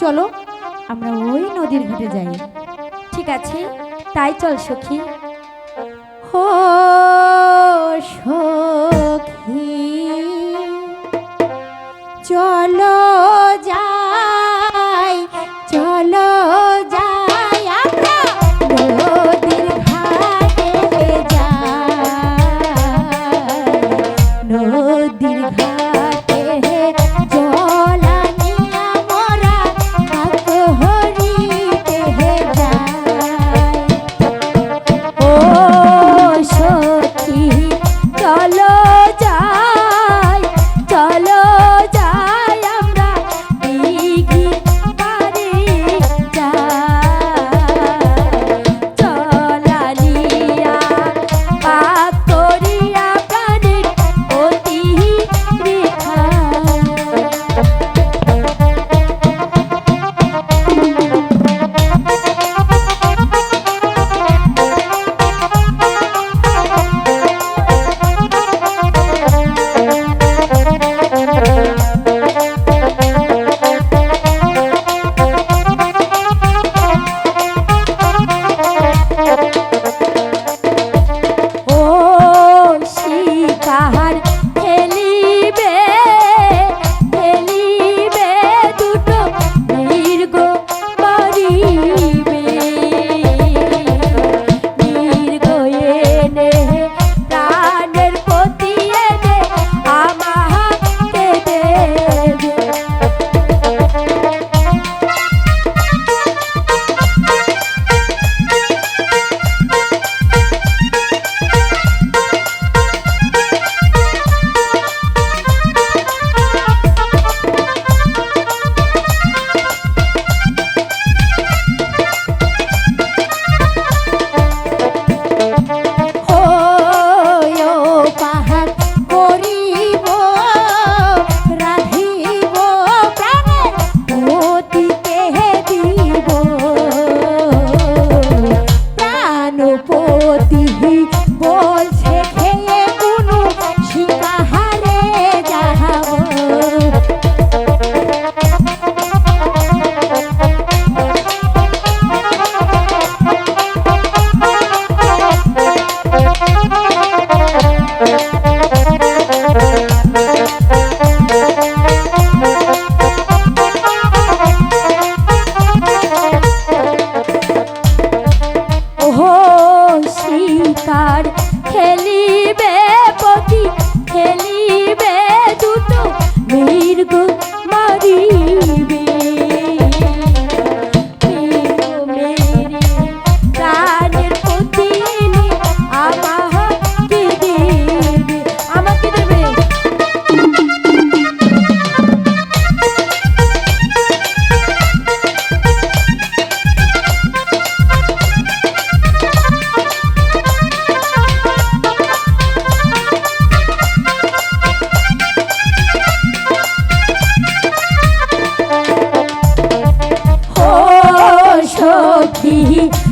চলো আমরা ওই নদীর ঘাটে যাই। ঠিক আছে তাই চল সখী। হো সখী চলো সখী